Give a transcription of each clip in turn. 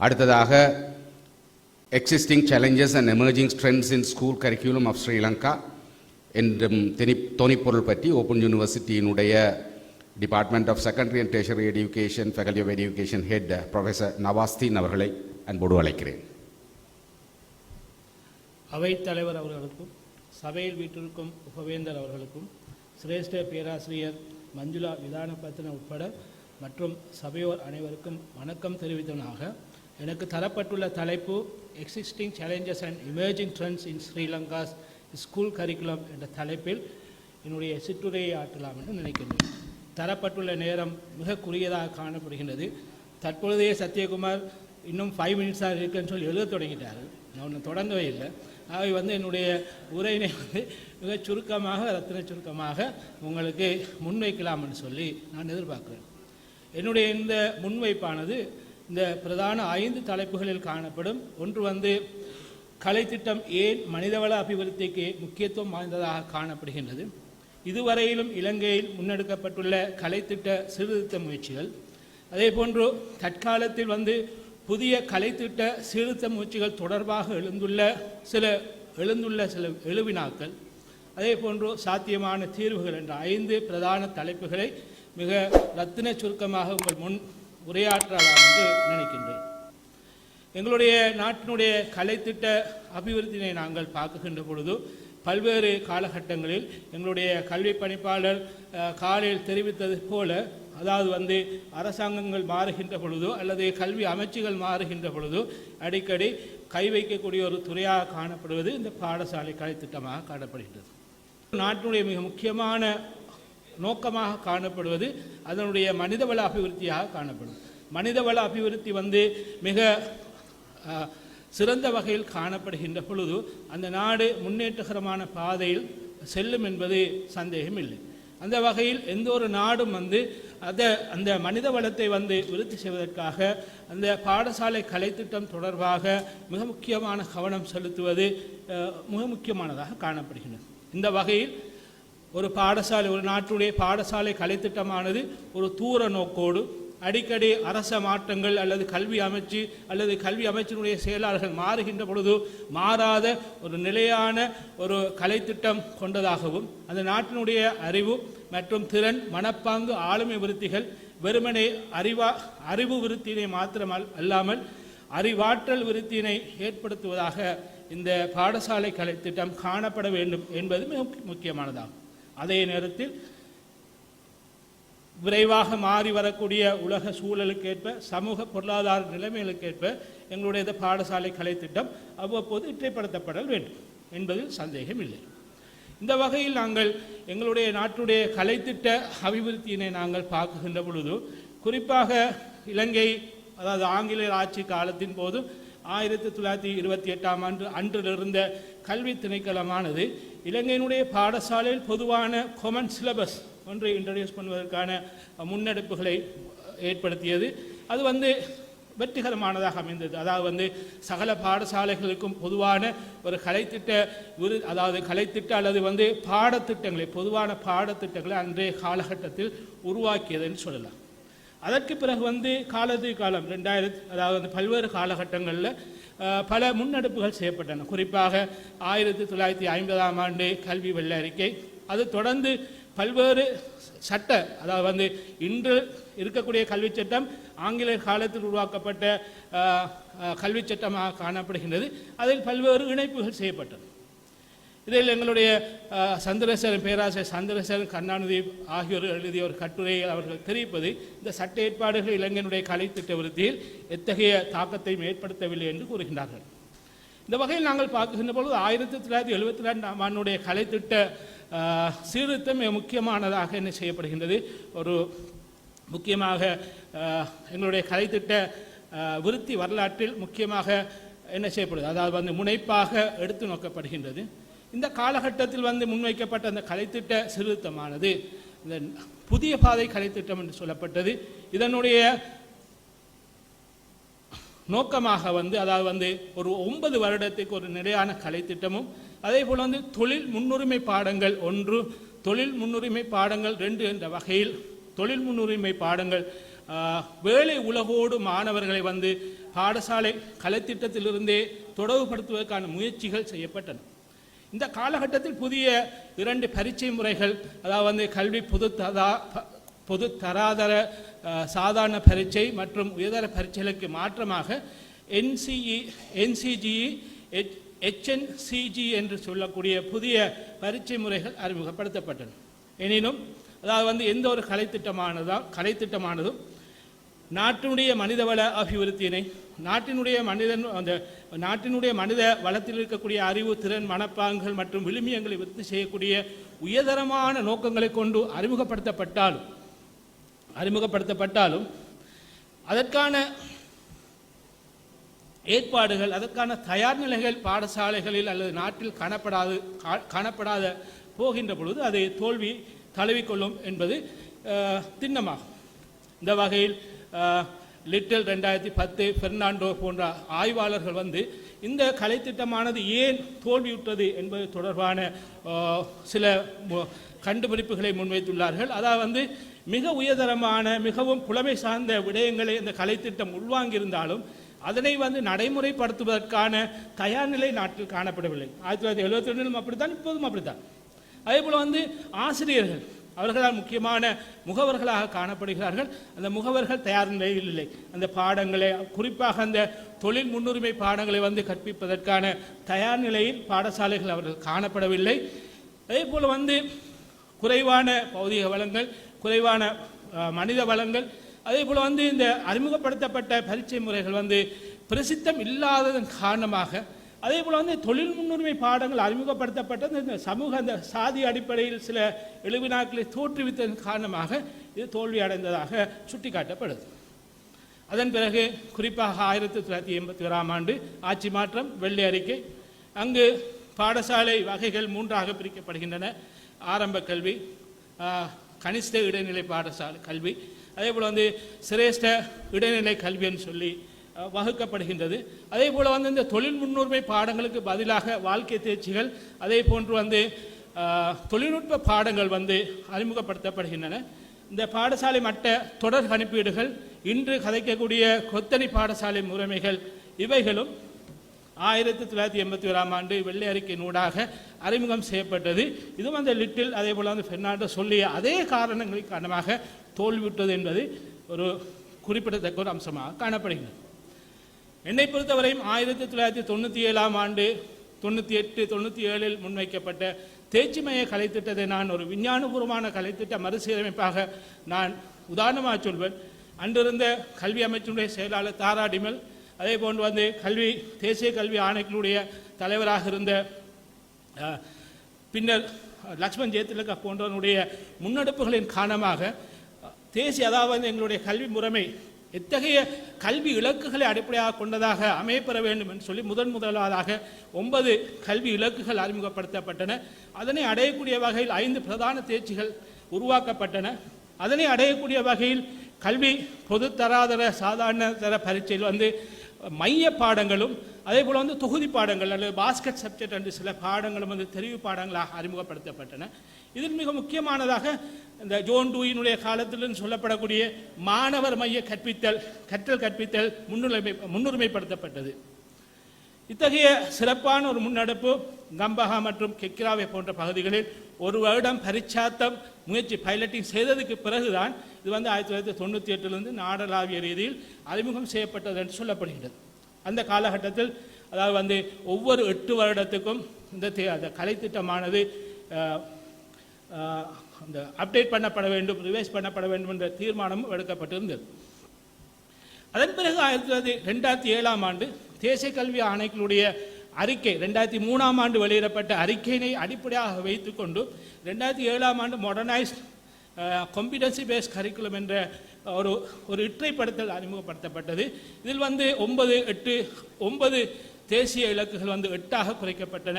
அடுத்ததாக existing challenges and emerging strengths in school curriculum of Sri Lanka என்றும் திணி தொனிப்பொருள் பற்றி open யூனிவர்சிட்டியினுடைய department of secondary and tertiary education faculty of education head professor Nawasdeen அவர்களை அன்போடு அழைக்கிறேன். அவைத்தலைவர் அவர்களுக்கும் சபையில் வீட்டிற்கும் உபவேந்தர் அவர்களுக்கும் சிரேஷ்ட பேராசிரியர் மஞ்சுளா விதானபத்தின உட்பட மற்றும் சபையோர் அனைவருக்கும் வணக்கம் தெரிவித்தவனாக எனக்கு தரப்பட்டுள்ள தலைப்பு existing challenges and imaging trends in Sri Lanka's school curriculum என்ற தலைப்பில் என்னுடைய சிற்றுரையை ஆற்றலாம் என்று நினைக்கின்றேன். தரப்பட்டுள்ள நேரம் மிக குறுகியதாக காணப்படுகின்றது. தற்பொழுதைய சத்யகுமார் இன்னும் ஃபைவ் மினிட்ஸாக இருக்குன்னு சொல்லி எழுத தொடங்கிட்டார். நான் ஒன்று தொடங்கவே இல்லை. ஆகவே வந்து என்னுடைய உரையினை வந்து மிக சுருக்கமாக ரத்தின சுருக்கமாக உங்களுக்கு முன்வைக்கலாம்னு சொல்லி நான் எதிர்பார்க்குறேன். என்னுடைய இந்த முன்வைப்பானது இந்த பிரதான ஐந்து தலைப்புகளில் காணப்படும். ஒன்று வந்து கலைத்திட்டம் ஏன் மனிதவள அபிவிருத்திக்கு முக்கியத்துவம் வாய்ந்ததாக காணப்படுகின்றது. இதுவரையிலும் இலங்கையில் முன்னெடுக்கப்பட்டுள்ள கலைத்திட்ட சீர்திருத்த முயற்சிகள். அதே போன்று தற்காலத்தில் வந்து புதிய கலைத்திட்ட சீர்திருத்த முயற்சிகள் தொடர்பாக எழுந்துள்ள சில எழுந்துள்ள சில எழுவினாக்கள். அதே போன்று சாத்தியமான தீர்வுகள் என்ற ஐந்து பிரதான தலைப்புகளை மிக ரத்தின சுருக்கமாக உங்கள் முன் உரையாற்றலாம் என்று நினைக்கின்றேன். எங்களுடைய நாட்டினுடைய கலைத்திட்ட அபிவிருத்தினை நாங்கள் பார்க்குகின்ற பொழுது பல்வேறு காலகட்டங்களில் எங்களுடைய கல்வி பணிப்பாளர் காலையில் தெரிவித்தது போல அதாவது வந்து அரசாங்கங்கள் மாறுகின்ற பொழுதோ அல்லது கல்வி அமைச்சுகள் மாறுகின்ற பொழுதோ அடிக்கடி கை வைக்கக்கூடிய ஒரு துறையாக காணப்படுவது இந்த பாடசாலை கலைத்திட்டமாக காணப்படுகின்றது. நாட்டினுடைய மிக முக்கியமான நோக்கமாக காணப்படுவது அதனுடைய மனிதவள அபிவிருத்தியாக காணப்படும். மனிதவள அபிவிருத்தி வந்து மிக சிறந்த வகையில் காணப்படுகின்ற பொழுது அந்த நாடு முன்னேற்றகரமான பாதையில் செல்லும் என்பது சந்தேகம் இல்லை அந்த வகையில் எந்த ஒரு நாடும் வந்து அதை அந்த மனித வளத்தை வந்து விருத்தி செய்வதற்காக அந்த பாடசாலை கலைத்திட்டம் தொடர்பாக மிக முக்கியமான கவனம் செலுத்துவது மிக முக்கியமானதாக காணப்படுகின்றது. இந்த வகையில் ஒரு பாடசாலை ஒரு நாட்டுடைய பாடசாலை கலைத்திட்டமானது ஒரு தூர நோக்கோடு அடிக்கடி அரச மாற்றங்கள் அல்லது கல்வி அமைச்சு அல்லது கல்வி அமைச்சினுடைய செயலாளர்கள் மாறுகின்ற பொழுது மாறாத ஒரு நிலையான ஒரு கலைத்திட்டம் கொண்டதாகவும் அந்த நாட்டினுடைய அறிவு மற்றும் திறன் மனப்பாங்கு ஆளுமை விருத்திகள் வெறுமனே அறிவா அறிவு விருத்தினை மாத்திரம் அல்லாமல் அறிவாற்றல் விருத்தினை ஏற்படுத்துவதாக இந்த பாடசாலை கலைத்திட்டம் காணப்பட வேண்டும் என்பது மிக முக்கியமானதாகும். அதே நேரத்தில் விரைவாக மாறி வரக்கூடிய உலக சூழலுக்கேற்ப சமூக பொருளாதார நிலைமைகளுக்கேற்ப எங்களுடைய பாடசாலை கலைத்திட்டம் அவ்வப்போது இற்றைப்படுத்தப்படல் வேண்டும் என்பதில் சந்தேகம் இல்லை. இந்த வகையில் நாங்கள் எங்களுடைய நாட்டுடைய கலைத்திட்ட அபிவிருத்தியினை நாங்கள் பார்க்குகின்ற பொழுது குறிப்பாக இலங்கை அதாவது ஆங்கிலேயர் ஆட்சி காலத்தின் போது ஆயிரத்தி தொள்ளாயிரத்தி இருபத்தி எட்டாம் ஆண்டு அன்றிலிருந்த கல்வி திணைக்களமானது இலங்கையினுடைய பாடசாலையில் பொதுவான கொமன் சிலபஸ் ஒன்றை இன்ட்ரடியூஸ் பண்ணுவதற்கான முன்னெடுப்புகளை ஏற்படுத்தியது. அது வந்து வெற்றிகரமானதாக அமைந்தது. அதாவது வந்து சகல பாடசாலைகளுக்கும் பொதுவான ஒரு கலைத்திட்ட விரு அதாவது கலைத்திட்ட அல்லது வந்து பாடத்திட்டங்களை பொதுவான பாடத்திட்டங்களை அன்றைய காலகட்டத்தில் உருவாக்கியதுன்னு சொல்லலாம். அதற்கு பிறகு வந்து காலத்து காலம் ரெண்டாயிரத்து அதாவது வந்து பல்வேறு காலகட்டங்களில் பல முன்னெடுப்புகள் செய்யப்பட்டன. குறிப்பாக ஆயிரத்தி தொள்ளாயிரத்தி ஐம்பதாம் ஆண்டு கல்வி வெள்ள அறிக்கை அது தொடர்ந்து பல்வேறு சட்ட அதாவது வந்து இன்று இருக்கக்கூடிய கல்விச் சட்டம் ஆங்கிலேயர் காலத்தில் உருவாக்கப்பட்ட கல்வி கல்விச் சட்டமாக காணப்படுகின்றது. அதில் பல்வேறு இணைப்புகள் செய்யப்பட்டன. இதில் எங்களுடைய சந்திரசேரன் பேராசிரியர் சந்திரசேரன் கருணாநிதி ஆகியோர் எழுதிய ஒரு கட்டுரையில் அவர்கள் தெரிவிப்பது இந்த சட்ட ஏற்பாடுகள் இளைஞனுடைய கலைத்திட்ட விருத்தியில் எத்தகைய தாக்கத்தையும் ஏற்படுத்தவில்லை என்று கூறுகின்றார்கள். இந்த வகையில் நாங்கள் பார்க்கின்ற பொழுது ஆயிரத்தி தொள்ளாயிரத்தி எழுபத்தி ரெண்டாம் ஆண்டுடைய கலைத்திட்ட அஹ், சீர்திருத்தம் மிக முக்கியமானதாக என்ன செய்யப்படுகின்றது? ஒரு முக்கியமாக எங்களுடைய கலைத்திட்ட அஹ், விருத்தி வரலாற்றில் முக்கியமாக என்ன செய்யப்படுது? அதாவது வந்து முனைப்பாக எடுத்து நோக்கப்படுகின்றது. இந்த காலகட்டத்தில் வந்து முன்வைக்கப்பட்ட அந்த கலைத்திட்ட சீர்திருத்தமானது இந்த புதிய பாதை கலைத்திட்டம் என்று சொல்லப்பட்டது இதனுடைய நோக்கமாக வந்து அதாவது வந்து ஒரு ஒன்பது வருடத்துக்கு ஒரு நிலையான கலைத்திட்டமும் அதே போல் வந்து தொழில் முன்னுரிமை பாடங்கள் ஒன்று தொழில் முன்னுரிமை பாடங்கள் ரெண்டு என்ற வகையில் தொழில் முன்னுரிமை பாடங்கள் வேலை உலகோடு மாணவர்களை வந்து பாடசாலை கலைத்திட்டத்திலிருந்தே தொடர்புபடுத்துவதற்கான முயற்சிகள் செய்யப்பட்டன. இந்த காலகட்டத்தில் புதிய இரண்டு பரீட்சை முறைகள் அதாவது வந்து கல்வி பொது ததா ப- பொது தராதர சாதாரண பரீட்சை மற்றும் உயர்தர பரீட்சைகளுக்கு மாற்றமாக என்சிஇ என்சிஜிஇ எச் ஹெச்என்சிஜி என்று சொல்லக்கூடிய புதிய பரீட்சை முறைகள் அறிமுகப்படுத்தப்பட்டன. எனினும் அதாவது வந்து எந்த ஒரு கலைத்திட்டமானதா கலைத்திட்டமானதும் நாட்டினுடைய மனிதவள அபிவிருத்தியினை நாட்டினுடைய மனிதன் அந்த நாட்டினுடைய மனித வளத்தில் இருக்கக்கூடிய அறிவு திறன் மனப்பாங்குகள் மற்றும் விழுமியங்களை விருத்தி செய்யக்கூடிய உயர்தரமான நோக்கங்களை கொண்டு அறிமுகப்படுத்தப்பட்டாலும் அறிமுகப்படுத்தப்பட்டாலும் அதற்கான ஏற்பாடுகள் அதற்கான தயார் நிலைகள் பாடசாலைகளில் அல்லது நாட்டில் காணப்படாது கா- காணப்படாத போகின்ற பொழுது அதை தோல்வி தழுவிக்கொள்ளும் என்பது திண்ணமாகும். இந்த வகையில் லிட்டில் ரெண்டாயிரத்தி பத்து பெர்னாண்டோ போன்ற ஆய்வாளர்கள் வந்து இந்த கலைத்திட்டமானது ஏன் தோல்வியுற்றது என்பது தொடர்பான சில கண்டுபிடிப்புகளை முன்வைத்துள்ளார்கள். அதாவது வந்து மிக உயர்தரமான மிகவும் புலமை சார்ந்த விடயங்களை இந்த கலைத்திட்டம் உள்வாங்கியிருந்தாலும் அதனை வந்து நடைமுறைப்படுத்துவதற்கான தயார் நிலை நாட்டில் காணப்படவில்லை. ஆயிரத்தி தொள்ளாயிரத்தி எழுபத்தி ரெண்டிலும் அப்படித்தான் இப்போதும் அப்படித்தான். அதே போல் வந்து ஆசிரியர்கள் அவர்களால் முக்கியமான முகவர்களாக காணப்படுகிறார்கள். அந்த முகவர்கள் தயார் நிலையில் இல்லை. அந்த பாடங்களை குறிப்பாக அந்த தொழில் முன்னுரிமை பாடங்களை வந்து கற்பிப்பதற்கான தயார் நிலையில் பாடசாலைகள் அவர்கள் காணப்படவில்லை. அதே போல் வந்து குறைவான பௌதிக வளங்கள் குறைவான மனித வளங்கள் அதே போல் வந்து இந்த அறிமுகப்படுத்தப்பட்ட பரீட்சை முறைகள் வந்து பிரசித்தம் இல்லாததன் காரணமாக அதே போல் வந்து தொழில் முன்னுரிமை பாடங்கள் அறிமுகப்படுத்தப்பட்டது. இந்த சமூக அந்த சாதி அடிப்படையில் சில எழுவினாக்களை தோற்றுவித்ததன் காரணமாக இது தோல்வி அடைந்ததாக சுட்டிக்காட்டப்படுது. அதன் பிறகு குறிப்பாக ஆயிரத்தி தொள்ளாயிரத்தி எண்பத்தி ஓராம் ஆண்டு ஆட்சி மாற்றம் வெள்ளை அறிக்கை. அங்கு பாடசாலை வகைகள் மூன்றாக பிரிக்கப்படுகின்றன. ஆரம்ப கல்வி கனிஷ்ட இடைநிலை பாடசாலை கல்வி. அதே போல் வந்து சிரேஷ்ட இடைநிலை கல்வின்னு சொல்லி வகுக்கப்படுகின்றது. அதே போல் வந்து இந்த தொழில் முன்னுரிமை பாடங்களுக்கு பதிலாக வாழ்க்கை தேர்ச்சிகள் அதே போன்று வந்து தொழில்நுட்ப பாடங்கள் வந்து அறிமுகப்படுத்தப்படுகின்றன. இந்த பாடசாலை மட்ட தொடர் கணிப்பீடுகள் இன்று கதைக்கக்கூடிய கொத்தனி பாடசாலை முறைமைகள் இவைகளும் ஆயிரத்தி தொள்ளாயிரத்தி எண்பத்தி ஓராம் ஆண்டு வெள்ளை அறிக்கையினூடாக அறிமுகம் செய்யப்பட்டது. இதுவும் அந்த லிட்டில் அதே போல் வந்து பெர்னாண்டோ சொல்லிய அதே காரணங்களின் காரணமாக தோல்வியுற்றது என்பது ஒரு குறிப்பிடத்தக்க ஒரு அம்சமாக காணப்படுகிறது என்னை பொறுத்தவரையும் ஆயிரத்தி தொள்ளாயிரத்தி தொண்ணூற்றி ஏழாம் ஆண்டு தொண்ணூற்றி எட்டு தொண்ணூற்றி ஏழில் முன்வைக்கப்பட்ட தேர்ச்சி மைய கலைத்திட்டத்தை நான் ஒரு விஞ்ஞானபூர்வமான கலைத்திட்ட மறுசீரமைப்பாக நான் உதாரணமாக சொல்வேன். அன்றிருந்த கல்வி அமைச்சினுடைய செயலாளர் தாராடிமல் அதே போன்று வந்து கல்வி தேசிய கல்வி ஆணைக்குடைய தலைவராக இருந்த பின்னர் லக்ஷ்மண் ஜெயதிலகா போன்றவனுடைய முன்னெடுப்புகளின் காரணமாக தேசிய அதாவது எங்களுடைய கல்வி முறைமை எத்தகைய கல்வி இலக்குகளை அடிப்படையாக கொண்டதாக அமையப்பெற வேண்டும் என்று சொல்லி முதன் முதலாவதாக ஒன்பது கல்வி இலக்குகள் அறிமுகப்படுத்தப்பட்டன. அதனை அடையக்கூடிய வகையில் ஐந்து பிரதான தேர்ச்சிகள் உருவாக்கப்பட்டன. அதனை அடையக்கூடிய வகையில் கல்வி பொது தராதர சாதாரண தர பரீட்சையில் வந்து மைய பாடங்களும் அதே போல் வந்து தொகுதி பாடங்கள் அல்லது பாஸ்கெட் சப்ஜெக்ட் என்று சில பாடங்களும் வந்து தெரிவு பாடங்களாக அறிமுகப்படுத்தப்பட்டன. இதில் மிக முக்கியமானதாக இந்த ஜோன் டூயினுடைய காலத்திலிருந்து சொல்லப்படக்கூடிய மாணவர் மைய கற்பித்தல் கற்றல் கற்பித்தல் முன்னுரிமை முன்னுரிமைப்படுத்தப்பட்டது. இத்தகைய சிறப்பான ஒரு முன்னெடுப்பு கம்பஹா மற்றும் கெக்கிராவை போன்ற பகுதிகளில் ஒரு வருடம் பரிச்சாத்தம் முயற்சி பைலட்டிங் செய்ததுக்கு பிறகுதான் இது வந்து ஆயிரத்தி தொள்ளாயிரத்தி தொண்ணூற்றி எட்டிலிருந்து நாடளாவிய ரீதியில் அறிமுகம் செய்யப்பட்டது என்று சொல்லப்படுகிறது அந்த காலகட்டத்தில் அதாவது வந்து ஒவ்வொரு எட்டு வருடத்துக்கும் இந்த தே- அந்த கலைத்திட்டமானது அந்த அப்டேட் பண்ணப்பட வேண்டும் ரிவைஸ் பண்ணப்பட வேண்டும் என்ற தீர்மானமும் எடுக்கப்பட்டிருந்தது. அதன் பிறகு ஆயிரத்தி தொள்ளாயிரத்தி ரெண்டாயிரத்தி ஏழாம் ஆண்டு தேசிய கல்வி ஆணைகளுடைய அறிக்கை ரெண்டாயிரத்தி மூணாம் ஆண்டு வெளியிடப்பட்ட அறிக்கையினை அடிப்படையாக வைத்துக்கொண்டு ரெண்டாயிரத்தி ஏழாம் ஆண்டு மாடர்னைஸ்ட் கம்பிடன்சி பேஸ்ட் கரிக்குலம் என்ற ஒரு ஒரு இற்றைப்படுத்தல் அறிமுகப்படுத்தப்பட்டது. இதில் வந்து ஒன்பது எட்டு ஒன்பது தேசிய இலக்குகள் வந்து எட்டாக குறைக்கப்பட்டன.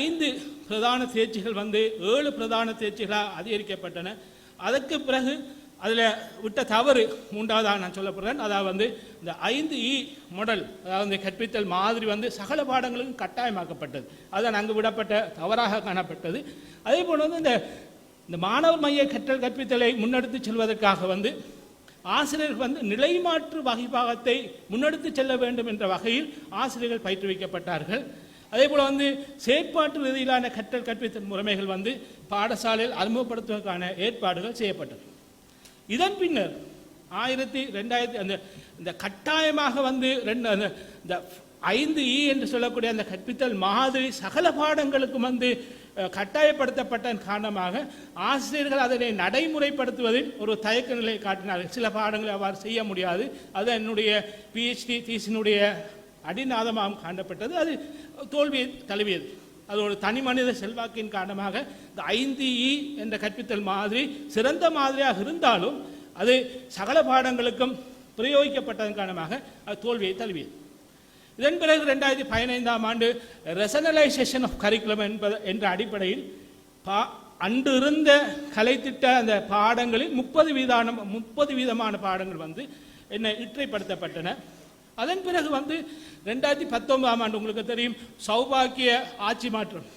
ஐந்து பிரதான தேர்ச்சிகள் வந்து ஏழு பிரதான தேர்ச்சிகளாக அதிகரிக்கப்பட்டன. அதற்கு பிறகு அதில் விட்ட தவறு மூன்றாவதாக நான் சொல்ல போகிறேன் அதாவது வந்து இந்த ஐந்து இ மாடல் அதாவது இந்த கற்பித்தல் மாதிரி வந்து சகல பாடங்களுக்கும் கட்டாயமாக்கப்பட்டது. அதுதான் அங்கு விடப்பட்ட தவறாக காணப்பட்டது. அதே போல் வந்து இந்த இந்த மாணவர் மைய கற்றல் கற்பித்தலை முன்னெடுத்து செல்வதற்காக வந்து ஆசிரியர்கள் வந்து நிலைமாற்று வகைப்பாகத்தை முன்னெடுத்து செல்ல வேண்டும் என்ற வகையில் ஆசிரியர்கள் பயிற்றுவிக்கப்பட்டார்கள். அதே போல் வந்து செயற்பாட்டு ரீதியிலான கற்றல் கற்பித்தல் முறைமைகள் வந்து பாடசாலையில் அறிமுகப்படுத்துவதற்கான ஏற்பாடுகள் செய்யப்பட்டது. இதன் பின்னர் ஆயிரத்தி ரெண்டாயிரத்தி அந்த இந்த கட்டாயமாக வந்து ரெண்டு அந்த இந்த ஐந்து இ என்று சொல்லக்கூடிய அந்த கற்பித்தல் மாதிரி சகல பாடங்களுக்கும் வந்து கட்டாயப்படுத்தப்பட்ட காரணமாக ஆசிரியர்கள் அதனை நடைமுறைப்படுத்துவதில் ஒரு தயக்க நிலை காட்டினார்கள். சில பாடங்களை அவ்வாறு செய்ய முடியாது. அது என்னுடைய பிஹெச்டி தீசினுடைய அடிநாதமாகவும் காணப்பட்டது அது தோல்வியை தழுவியது. அது ஒரு தனி மனித செல்வாக்கின் காரணமாக இந்த ஐந்து இ என்ற கற்பித்தல் மாதிரி சிறந்த மாதிரியாக இருந்தாலும் அது சகல பாடங்களுக்கும் பிரயோகிக்கப்பட்டதன் காரணமாக அது தோல்வியை தழுவியது. இதன் பிறகு ரெண்டாயிரத்தி பதினைந்தாம் ஆண்டு ரெசனலைசேஷன் ஆஃப் கரிக்குலம் என்பது என்ற அடிப்படையில் பா அன்று இருந்த கலைத்திட்ட அந்த பாடங்களில் முப்பது வீதான முப்பது வீதமான பாடங்கள் வந்து என்ன இற்றைப்படுத்தப்பட்டன. அதன் பிறகு வந்து ரெண்டாயிரத்தி பத்தொன்பதாம் ஆண்டு உங்களுக்கு தெரியும் சௌபாக்கிய ஆட்சி மாற்றம்.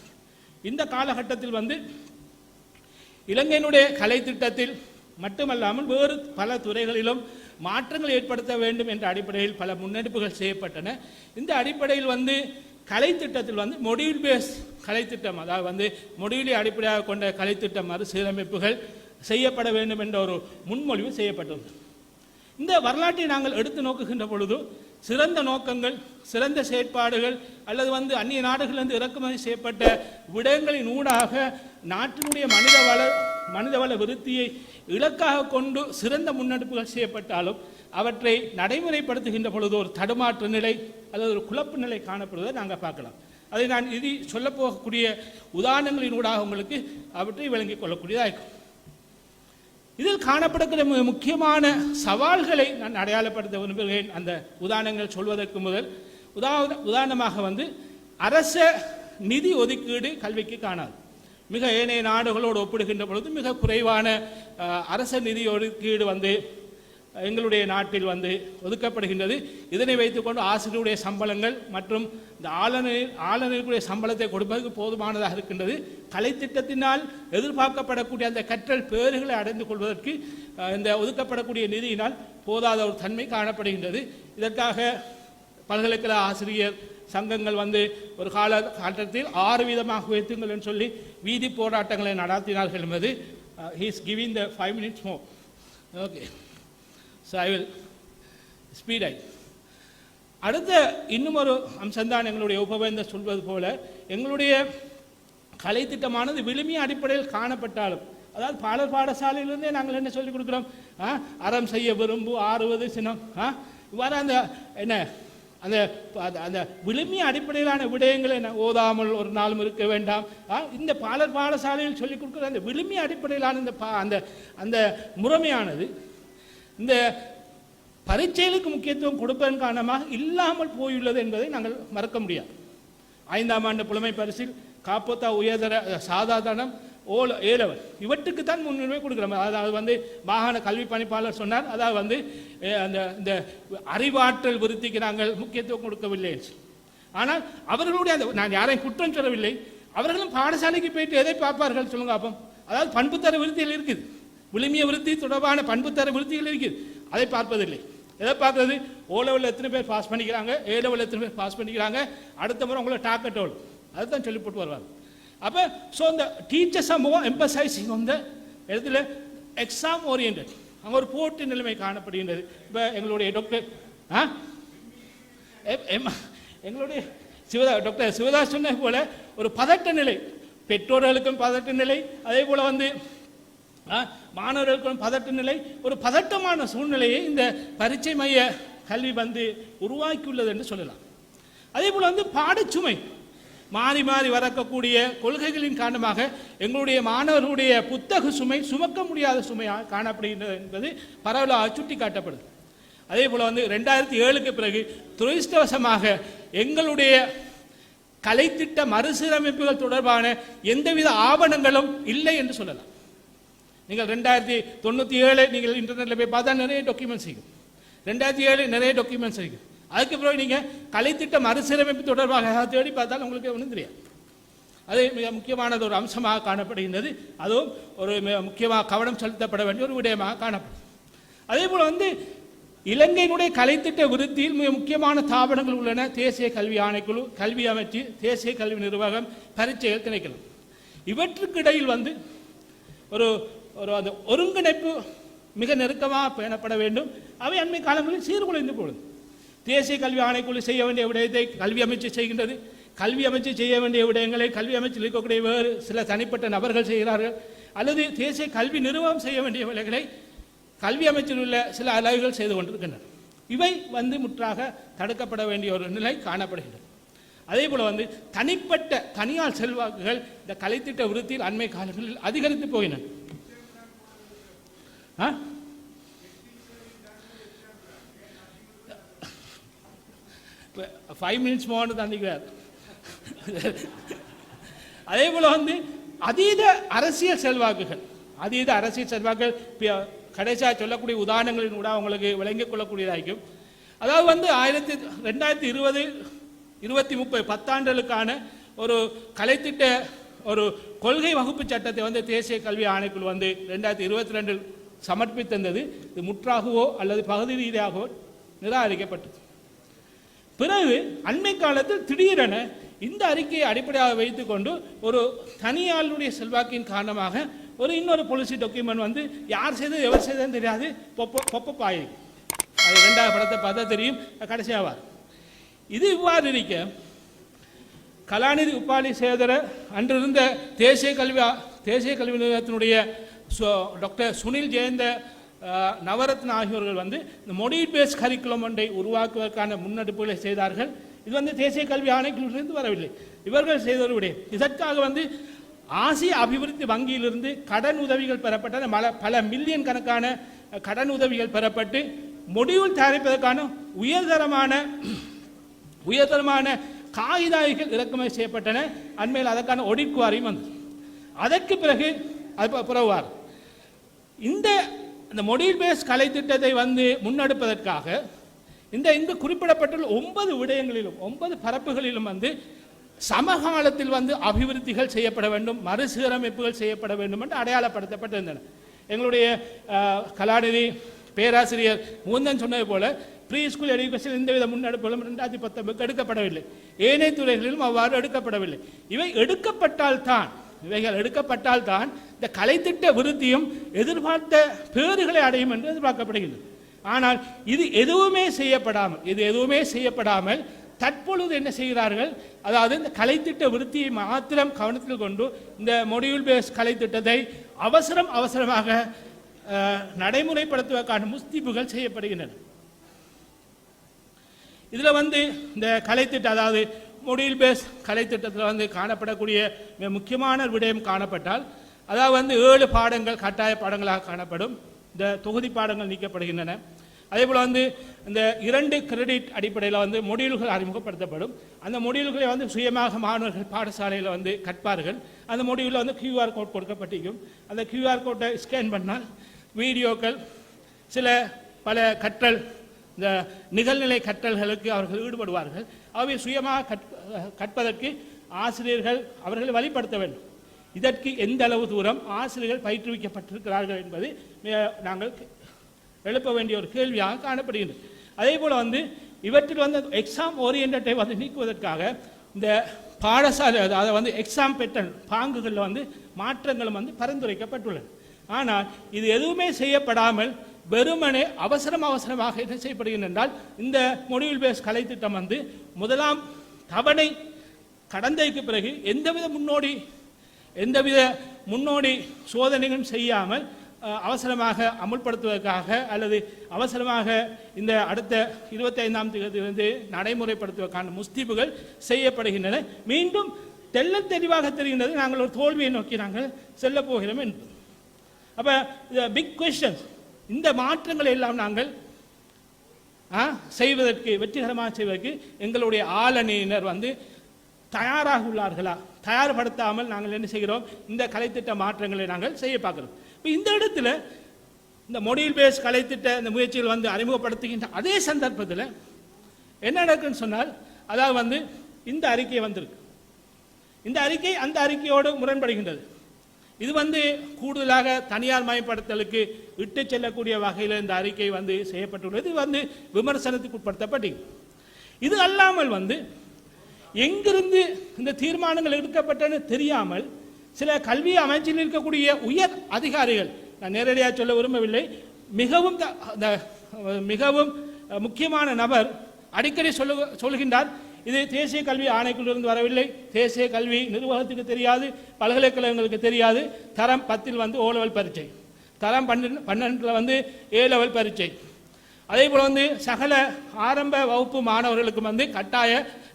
இந்த காலகட்டத்தில் வந்து இலங்கையினுடைய கலை திட்டத்தில் மட்டுமல்லாமல் வேறு பல துறைகளிலும் மாற்றங்கள் ஏற்படுத்த வேண்டும் என்ற அடிப்படையில் பல முன்னெடுப்புகள் செய்யப்பட்டன. இந்த அடிப்படையில் வந்து கலை திட்டத்தில் வந்து மொடியூல் பேஸ் கலைத்திட்டம் அதாவது வந்து மொடியூலை அடிப்படையாக கொண்ட கலைத்திட்ட மறுசீரமைப்புகள் செய்யப்பட வேண்டும் என்ற ஒரு முன்மொழிவு செய்யப்பட்டுள்ளது இந்த வரலாற்றை நாங்கள் எடுத்து நோக்குகின்ற பொழுது சிறந்த நோக்கங்கள் சிறந்த செயற்பாடுகள் அல்லது வந்து அந்நிய நாடுகளிலிருந்து இறக்குமதி செய்யப்பட்ட விடயங்களின் ஊடாக நாட்டினுடைய மனித வள மனிதவள விருத்தியை இலக்காக கொண்டு சிறந்த முன்னெடுப்புகள் செய்யப்பட்டாலும் அவற்றை நடைமுறைப்படுத்துகின்ற பொழுது ஒரு தடுமாற்று நிலை அல்லது ஒரு குழப்பு நிலை காணப்படுவதை நாங்கள் பார்க்கலாம். அதை நான் இது சொல்லப்போகக்கூடிய உதாரணங்களின் ஊடாக உங்களுக்கு அவற்றை விளங்கிக் கொள்ளக்கூடியதாக இருக்கும். இதில் காணப்படக்கூடிய மிக முக்கியமான சவால்களை நான் அடையாளப்படுத்த விரும்புகிறேன் அந்த உதாரணங்கள் சொல்வதற்கு முதல். உதாரண உதாரணமாக வந்து அரச நிதி ஒதுக்கீடு கல்விக்கு காணாது. மிக ஏனைய நாடுகளோடு ஒப்பிடுகின்ற பொழுது மிக குறைவான அரச நிதி ஒதுக்கீடு வந்து எங்களுடைய நாட்டில் வந்து ஒதுக்கப்படுகின்றது. இதனை வைத்துக்கொண்டு ஆசிரியருடைய சம்பளங்கள் மற்றும் இந்த ஆளுநர் ஆளுநருக்குரிய சம்பளத்தை கொடுப்பதற்கு போதுமானதாக இருக்கின்றது. கலைத்திட்டத்தினால் எதிர்பார்க்கப்படக்கூடிய அந்த கற்றல் பேறுகளை அடைந்து கொள்வதற்கு இந்த ஒதுக்கப்படக்கூடிய நிதியினால் போதாத ஒரு தன்மை காணப்படுகின்றது. இதற்காக பல்கலைக்கழக ஆசிரியர் சங்கங்கள் வந்து ஒரு கால காலத்தில் ஆறு விதமாக உயர்த்துங்கள் என்று சொல்லி வீதி போராட்டங்களை நடத்தினார்கள் என்பது he's giving the five minutes more okay so I will speed I அடுத்த இன்னும் ஒரு அம்சம்தான் எங்களுடைய உபவேந்தர் சொல்வது போல எங்களுடைய கலை திட்டமானது விழுமிய அடிப்படையில் காணப்பட்டாலும் அதாவது பாடல் பாடசாலையிலிருந்தே நாங்கள் என்ன சொல்லிக் கொடுக்குறோம்? ஆ, அறம் செய்ய விரும்பு ஆறுவது சினம் ஆ இவ்வாறு அந்த என்ன அந்த அந்த- அந்த அடிப்படையிலான விடயங்களை என்ன? ஓதாமல் ஒரு நாளும் இருக்க வேண்டாம். ஆ, இந்த பாலர் பாடசாலையில் சொல்லிக் கொடுக்குற அந்த விழுமிய அடிப்படையிலான இந்த பா அந்த அந்த முறைமையானது இந்த பரீட்சைகளுக்கு முக்கியத்துவம் கொடுப்பதன் காரணமாக இல்லாமல் போயுள்ளது என்பதை நாங்கள் மறக்க முடியாது. ஐந்தாம் ஆண்டு புலமை பரிசில் காப்போத்தா உயர்தர சாதாரணம் ஓல ஏலவர். இவற்றுக்கு தான் முன்னுரிமை கொடுக்குறோம். அதாவது வந்து மாகாண கல்வி பணிப்பாளர் சொன்னார். அதாவது வந்து அந்த இந்த அறிவாற்றல் விருத்திக்கு நாங்கள் முக்கியத்துவம் கொடுக்கவில்லை. ஆனால் அவர்களுடைய அந்த நான் யாரையும் குற்றம் சொல்லவில்லை. அவர்களும் பாடசாலைக்கு போயிட்டு எதை பார்ப்பார்கள் சொல்லுங்க அப்போ. அதாவது பண்புத்தர விருத்தியில் இருக்குது. விளிமிய விருத்தி தொடர்பான பண்புத்தர விருத்திகள் இருக்குது. அதை பார்ப்பதில்லை. எதை பார்க்கறது? ஓ லெவலில் எத்தனை பேர் பாஸ் பண்ணிக்கிறாங்க? ஏ லெவலில் எத்தனை பேர் பாஸ் பண்ணிக்கிறாங்க? அடுத்த முறை உங்களை டாக்கெட் எவ்வளோ அதை தான் சொல்லி போட்டு வருவாங்க அப்போ ஸோ இந்த டீச்சர்ஸ் ஆர் மோர் எம்பசைசிங் வந்து இடத்துல எக்ஸாம் ஓரியன்ட் அங்கே ஒரு போட்டி நிலைமை காணப்படுகின்றது. இப்போ எங்களுடைய டாக்டர் ஆ? எங்களுடைய சிவதா டாக்டர் சிவதாஸ் சொன்ன போல ஒரு பதட்ட நிலை. பெற்றோர்களுக்கும் பதட்ட நிலை. அதே போல் வந்து ஆ, மாணவர்களுக்கும் பதட்ட நிலை ஒரு பதட்டமான சூழ்நிலையை இந்த பரீட்சை மைய கல்வி வந்து உருவாக்கியுள்ளது என்று சொல்லலாம். அதே போல் வந்து பாடச்சுமை மாறி மாறி வரக்கூடிய கொள்கைகளின் காரணமாக எங்களுடைய மாணவர்களுடைய புத்தக சுமை சுமக்க முடியாத சுமையாக காணப்படுகின்றது என்பது பரவலாக சுட்டி காட்டப்படுது அதே போல் வந்து ரெண்டாயிரத்தி ஏழுக்கு பிறகு துரதிருஷ்டவசமாக எங்களுடைய கலைத்திட்ட மறுசீரமைப்புகள் தொடர்பான எந்தவித ஆவணங்களும் இல்லை என்று சொல்லலாம். நீங்கள் ரெண்டாயிரத்தி தொண்ணூற்றி ஏழு நீங்கள் இன்டர்நெட்டில் போய் பார்த்தா நிறைய டாக்குமெண்ட்ஸ் இருக்கும் ரெண்டாயிரத்தி ஏழு நிறைய டாக்குமெண்ட்ஸ் இருக்கு. அதுக்கு பிறகு நீங்கள் கலைத்திட்ட மறுசீரமைப்பு தொடர்பாக தேடி பார்த்தாலும் உங்களுக்கு ஒன்றும் தெரியாது. அது மிக முக்கியமானது ஒரு அம்சமாக காணப்படுகின்றது. அதுவும் ஒரு மிக முக்கியமாக கவனம் செலுத்தப்பட வேண்டிய ஒரு விடயமாக காணப்படும். அதே போல் வந்து இலங்கையினுடைய கலைத்திட்ட விருத்தியில் மிக முக்கியமான தாபனங்கள் உள்ளன. தேசிய கல்வி ஆணைக்குழு கல்வி அமைச்சு தேசிய கல்வி நிர்வாகம் பரீட்சைகள் திணைக்கலாம் இவற்றுக்கு இடையில் வந்து ஒரு ஒரு அந்த ஒருங்கிணைப்பு மிக நெருக்கமாக பேணப்பட வேண்டும். அவை அண்மை காலங்களில் சீர்குலைந்து போடுது தேசிய கல்வி ஆணைக்குழு செய்ய வேண்டிய விடயத்தை கல்வி அமைச்சு செய்கின்றது. கல்வி அமைச்சு செய்ய வேண்டிய விடயங்களை கல்வி அமைச்சில் இருக்கக்கூடிய வேறு சில தனிப்பட்ட நபர்கள் செய்கிறார்கள். அல்லது தேசிய கல்வி நிறுவனம் செய்ய வேண்டிய வேலைகளை கல்வி அமைச்சில் உள்ள சில அலகுகள் செய்து கொண்டிருக்கின்றன. இவை வந்து முற்றாக தடுக்கப்பட வேண்டிய ஒரு நிலை காணப்படுகிறது. அதே போல வந்து தனிப்பட்ட தனியார் செல்வாக்குகள் இந்த கலைத்திட்ட விருத்தியில் அண்மை காலங்களில் அதிகரித்து போயின ஃபைவ் மினிட்ஸ் மோகன் தந்திக்கிறார். அதே போல வந்து அதீத அரசியல் செல்வாக்குகள். அதீத அரசியல் செல்வாக்குகள் கடைசியாக சொல்லக்கூடிய உதாரணங்களின் கூட அவங்களுக்கு விளங்கிக் கொள்ளக்கூடியதாகும் அதாவது வந்து ஆயிரத்தி ரெண்டாயிரத்தி இருபது இருபத்தி முப்பது பத்தாண்டுகளுக்கான ஒரு கலைத்திட்ட ஒரு கொள்கை வகுப்பு சட்டத்தை வந்து தேசிய கல்வி ஆணைக்குழு வந்து ரெண்டாயிரத்தி இருபத்தி ரெண்டில் சமர்ப்பித்திருந்தது இது முற்றாகவோ அல்லது பகுதி ரீதியாகவோ நிராகரிக்கப்பட்டது. பிறகு அண்மை காலத்தில் திடீரென இந்த அறிக்கையை அடிப்படையாக வைத்துக்கொண்டு ஒரு தனியாளுடைய செல்வாக்கின் காரணமாக ஒரு இன்னொரு பாலிசி டாக்குமெண்ட் வந்து யார் செய்தது எவர் செய்ததுன்னு தெரியாது. பொப்ப பொப்பப்பாய் அது ரெண்டாவது படத்தை பார்த்தா தெரியும். கடைசியாவார் இது இவ்வாறு இருக்க கலாநிதி உப்பாலி சேதர அன்றிருந்த தேசிய கல்வி தேசிய கல்வி நிலையத்தினுடைய ஸோ டாக்டர் சுனில் ஜெயந்த நவரத்ன ஆகியோர்கள் வந்து இந்த மொழி பேஸ் கரிக்குலம் ஒன்றை உருவாக்குவதற்கான முன்னெடுப்புகளை செய்தார்கள். இது வந்து தேசிய கல்வி ஆணைக்குழுவிலிருந்து வரவில்லை. இவர்கள் செய்தவருடைய விடயம் இதற்காக வந்து ஆசிய அபிவிருத்தி வங்கியிலிருந்து கடன் உதவிகள் பெறப்பட்ட பல பல மில்லியன் கணக்கான கடன் உதவிகள் பெறப்பட்டு மொடியூல் தயாரிப்பதற்கான உயர்தரமான உயர்தரமான காகிதாய்கள் இறக்குமதி செய்யப்பட்டன. அண்மையில் அதற்கான ஒடிக்குவாரியும் வந்தது. அதற்கு பிறகு அது ப- இந்த இந்த மொடியூல் பேஸ் கலை திட்டத்தை வந்து முன்னெடுப்பதற்காக இந்த இங்கு குறிப்பிடப்பட்டுள்ள ஒன்பது விடயங்களிலும் ஒன்பது பரப்புகளிலும் வந்து சமகாலத்தில் வந்து அபிவிருத்திகள் செய்யப்பட வேண்டும் மறுசீரமைப்புகள் செய்யப்பட வேண்டும் என்று அடையாளப்படுத்தப்பட்டிருந்தன. எங்களுடைய கலாநிதி பேராசிரியர் மூந்தன் சொன்னது போல ப்ரீ ஸ்கூல் எடுக்கேஷன் எந்தவித முன்னெடுப்புகளும் ரெண்டாயிரத்தி பத்தொன்பதுக்கு எடுக்கப்படவில்லை. ஏனைய துறைகளிலும் அவ்வாறு எடுக்கப்படவில்லை. இவை எடுக்கப்பட்டால்தான் இவைகள் எடுக்கப்பட்டால் தான் இந்த கலைத்திட்ட விருத்தியும் எதிர்பார்த்த பேறுகளை அடையும் என்று எதிர்பார்க்கப்படுகிறது ஆனால் இது எதுவுமே செய்யப்படாமல் இது எதுவுமே செய்யப்படாமல் தற்பொழுது என்ன செய்கிறார்கள்? அதாவது இந்த கலைத்திட்ட விருத்தியை மாத்திரம் கவனத்தில் கொண்டு இந்த மொடியூல் பேஸ் கலைத்திட்டத்தை அவசரம் அவசரமாக அஹ், நடைமுறைப்படுத்துவதற்கான முஸ்திப்புகள் செய்யப்படுகின்றன. இதில் வந்து இந்த கலைத்திட்டம் அதாவது மொடியூல் பேஸ் கலைத்திட்டத்தில் வந்து காணப்படக்கூடிய மிக முக்கியமான விடயம் காணப்பட்டால் அதாவது வந்து ஏழு பாடங்கள் கட்டாய பாடங்களாக காணப்படும். இந்த தொகுதி பாடங்கள் நீக்கப்படுகின்றன. அதே போல் வந்து இந்த இரண்டு கிரெடிட் அடிப்படையில் வந்து மொடியூல்கள் அறிமுகப்படுத்தப்படும். அந்த மொடியூல்களை வந்து சுயமாக மாணவர்கள் பாடசாலையில் வந்து கற்பார்கள். அந்த மொடியூலில் வந்து கியூஆர் கோட் கொடுக்கப்பட்டிருக்கும். அந்த கியூஆர் கோட்டை ஸ்கேன் பண்ணால் வீடியோக்கள் சில பல கற்றல் இந்த நிகழ்நிலை கற்றல்களுக்கு அவர்கள் ஈடுபடுவார்கள். அவை சுயமாக கற் கற்பதற்கு ஆசிரியர்கள் அவர்களை வழிப்படுத்த வேண்டும். இதற்கு எந்த அளவு தூரம் ஆசிரியர்கள் பயிற்றுவிக்கப்பட்டிருக்கிறார்கள் என்பது நாங்கள் எழுப்ப வேண்டிய ஒரு கேள்வியாக காணப்படுகின்றது. அதே போல் வந்து இவற்றில் வந்து எக்ஸாம் ஓரியன்டை வந்து நீக்குவதற்காக இந்த பாடசாலை அதை வந்து எக்ஸாம் பெட்டர்ன் பாங்குகளில் வந்து மாற்றங்களும் வந்து பரிந்துரைக்கப்பட்டுள்ளன ஆனால் இது எதுவுமே செய்யப்படாமல் வெறுமனே அவசரம் அவசரமாக என்ன செய்யப்படுகிறது என்றால் இந்த மொடியூல் பேஸ் கலைத்திட்டம் வந்து முதலாம் தவணை கடந்தைக்கு பிறகு எந்தவித முன்னோடி எந்தவித முன்னோடி சோதனைகளும் செய்யாமல் அவசரமாக அமுல்படுத்துவதற்காக அல்லது அவசரமாக இந்த அடுத்த இருபத்தைந்தாம் தேதியிலிருந்து நடைமுறைப்படுத்துவதற்கான முஸ்தீபுகள் செய்யப்படுகின்றன. மீண்டும் தெள்ள தெளிவாக தெரிகின்றது. நாங்கள் ஒரு தோல்வியை நோக்கி நாங்கள் செல்ல போகிறோம் என்பது அப்போ பிக் கொஸ்டின் இந்த மாற்றங்களை எல்லாம் நாங்கள் செய்வதற்கு வெற்றிகரமாக செய்வதற்கு எங்களுடைய ஆளணியினர் வந்து தயாராக உள்ளார்களா? தயார்படுத்தாமல் நாங்கள் என்ன செய்கிறோம்? இந்த கலைத்திட்ட மாற்றங்களை நாங்கள் செய்ய பார்க்கிறோம். இப்போ இந்த இடத்துல இந்த மொழியில் பேஸ் கலைத்திட்ட இந்த முயற்சிகள் வந்து அறிமுகப்படுத்துகின்ற அதே சந்தர்ப்பத்தில் என்ன நடக்குன்னு சொன்னால் அதாவது வந்து இந்த அறிக்கை வந்திருக்கு. இந்த அறிக்கை அந்த அறிக்கையோடு முரண்படுகின்றது. இது வந்து கூடுதலாக தனியார் மயப்படுத்தலுக்கு இட்டு செல்லக்கூடிய வகையில் இந்த அறிக்கை வந்து செய்யப்பட்டுள்ளது. இது வந்து விமர்சனத்துக்கு உட்படுத்தப்பட்டு இது அல்லாமல் வந்து எங்கிருந்து இந்த தீர்மானங்கள் எடுக்கப்பட்டன்னு தெரியாமல் சில கல்வி அமைச்சில் இருக்கக்கூடிய உயர் அதிகாரிகள் நான் நேரடியாக சொல்ல விரும்பவில்லை மிகவும் த- அந்த, மிகவும் முக்கியமான நபர் அடிக்கடி சொல்லு சொல்கின்றார் இது தேசிய கல்வி ஆணைக்குழுவிலிருந்து வரவில்லை. தேசிய கல்வி நிர்வாகத்துக்கு தெரியாது. பல்கலைக்கழகங்களுக்கு தெரியாது. தரம் பத்தில் வந்து ஓ லெவல் பரீட்சை. தரம் பன்னெண்டு பன்னெண்டில் வந்து ஏ லெவல் பரீட்சை. அதே போல் வந்து சகல ஆரம்ப வகுப்பு மாணவர்களுக்கு வந்து கட்டாய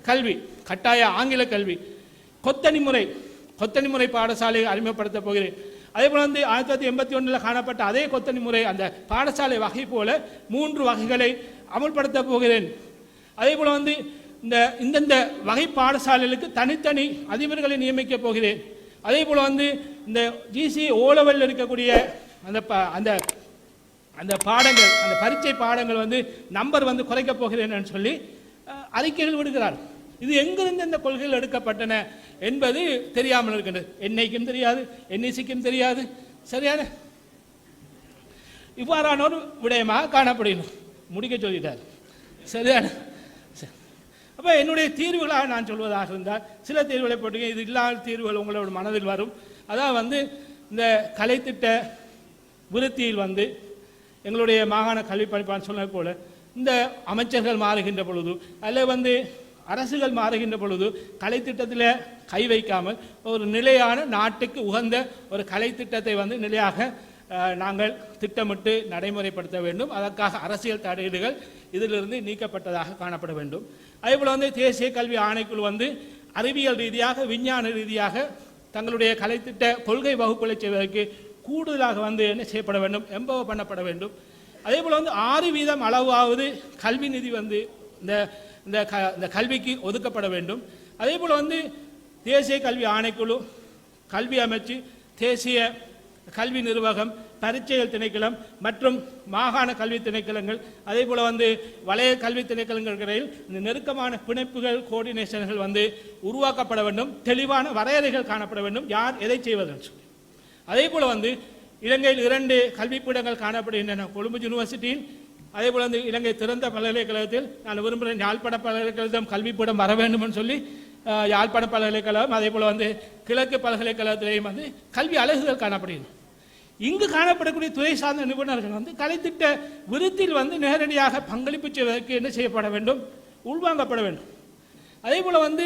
கல்வி கட்டாய ஆங்கில கல்வி. கொத்தனி முறை கொத்தனி முறை பாடசாலை அறிமுகப்படுத்த போகிறேன். அதே போல் வந்து ஆயிரத்தி தொள்ளாயிரத்தி எண்பத்தி ஒன்றில் காணப்பட்ட அதே கொத்தனி முறை அந்த பாடசாலை வகை போல மூன்று வகைகளை அமுல்படுத்த போகிறேன். அதே போல் வந்து இந்த இந்தந்த வகை பாடசாலைகளுக்கு தனித்தனி அதிபர்களை நியமிக்க போகிறேன். அதே போல் வந்து இந்த ஜிசி ஓலவெல் இருக்கக்கூடிய அந்த ப அந்த அந்த பாடங்கள் அந்த பரீட்சை பாடங்கள் வந்து நம்பர் வந்து குறைக்கப் போகிறேன்னு சொல்லி அறிக்கைகள் விடுகிறார். இது எங்கிருந்து இந்த கொள்கைகள் எடுக்கப்பட்டன என்பது தெரியாமல் இருக்கின்றது. என்னைக்கும் தெரியாது என்ஐசிக்கும் தெரியாது. சரியான? இவ்வாறான ஒரு விடயமாக காணப்படுகிறது. முடிக்க சொல்லிட்டார். சரியான? அப்போ என்னுடைய தீர்வுகளாக நான் சொல்வதாக இருந்தால் சில தீர்வுகளை போட்டுங்க இது இல்லாத தீர்வுகள் உங்களோட மனதில் வரும். அதான் வந்து இந்த கலைத்திட்ட விருத்தியில் வந்து எங்களுடைய மாகாண கல்வி பணிப்பான் சொன்னது போல இந்த அமைச்சர்கள் மாறுகின்ற பொழுது அல்லது வந்து அரசுகள் மாறுகின்ற பொழுது கலைத்திட்டத்தில் கை வைக்காமல் ஒரு நிலையான நாட்டுக்கு உகந்த ஒரு கலைத்திட்டத்தை வந்து நிலையாக நாங்கள் திட்டமிட்டு நடைமுறைப்படுத்த வேண்டும். அதற்காக அரசியல் தடையீடுகள் இதிலிருந்து நீக்கப்பட்டதாக காணப்பட வேண்டும். அதேபோல் வந்து தேசிய கல்வி ஆணைக்குழு வந்து அறிவியல் ரீதியாக விஞ்ஞான ரீதியாக தங்களுடைய கலைத்திட்ட கொள்கை வகுப்புகளை செய்வதற்கு கூடுதலாக வந்து என்ன செய்யப்பட வேண்டும் எம்பவர் பண்ணப்பட வேண்டும். அதே போல் வந்து ஆறு வீதம் அளவாவது கல்வி நிதி வந்து இந்த இந்த க இந்த கல்விக்கு ஒதுக்கப்பட வேண்டும். அதே போல் வந்து தேசிய கல்வி ஆணைக்குழு கல்வி அமைச்சு தேசிய கல்வி நிர்வாகம் பரீட்சைகள் திணைக்களம் மற்றும் மாகாண கல்வி திணைக்களங்கள் அதே போல் வந்து வளைய கல்வி திணைக்களங்கள் இந்த நெருக்கமான பிணைப்புகள் கோஆர்டினேஷன்கள் வந்து உருவாக்கப்பட வேண்டும் தெளிவான வரையறைகள் காணப்பட வேண்டும் யார் எதை செய்வதென்று சொல்லி. அதே போல் வந்து இலங்கையில் இரண்டு கல்விப்பீடங்கள் காணப்படுகின்றன கொழும்பு யூனிவர்சிட்டியில் அதே போல் வந்து இலங்கை திறந்த பல்கலைக்கழகத்தில் நான் விரும்புகிறேன் யாழ்ப்பாண பல்கலைக்கழகம் கல்விப்பீடம் வர வேண்டும்னு சொல்லி யாழ்ப்பாண பல்கலைக்கழகம் அதே போல் வந்து கிழக்கு பல்கலைக்கழகத்திலேயும் வந்து கல்வி அலகுகள் காணப்படுகின்றன. இங்கு காணப்படக்கூடிய துறை சார்ந்த நிபுணர்கள் வந்து கலைத்திட்ட விருத்தில் வந்து நேரடியாக பங்களிப்பு செய்வதற்கு என்ன செய்யப்பட வேண்டும்? உள்வாங்கப்பட வேண்டும். அதே போல் வந்து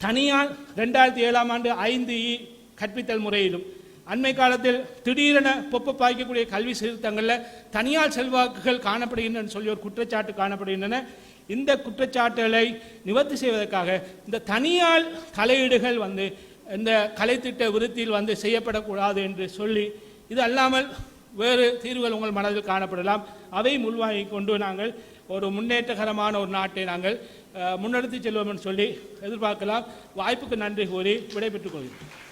தனியார் ரெண்டாயிரத்தி ஏழாம் ஆண்டு ஐந்து இ கற்பித்தல் முறையிலும் அண்மை காலத்தில் திடீரென பொப்ப பாய்க்கக்கூடிய கல்வி சீர்திருத்தங்களில் தனியார் செல்வாக்குகள் காணப்படுகின்றன சொல்லி ஒரு குற்றச்சாட்டு காணப்படுகின்றன. இந்த குற்றச்சாட்டுகளை நிவர்த்தி செய்வதற்காக இந்த தனியார் தலையீடுகள் வந்து இந்த கலைத்திட்ட விருத்தியில் வந்து செய்யப்படக்கூடாது என்று சொல்லி இது அல்லாமல் வேறு தீர்வுகள் உங்கள் மனதில் காணப்படலாம். அதை முள்வாங்கி கொண்டு நாங்கள் ஒரு முன்னேற்றகரமான ஒரு நாட்டை நாங்கள் முன்னெடுத்து செல்வோம் என்று சொல்லி எதிர்பார்க்கலாம். வாய்ப்புக்கு நன்றி கூறி விடைபெற்றுக் கொள்கிறேன்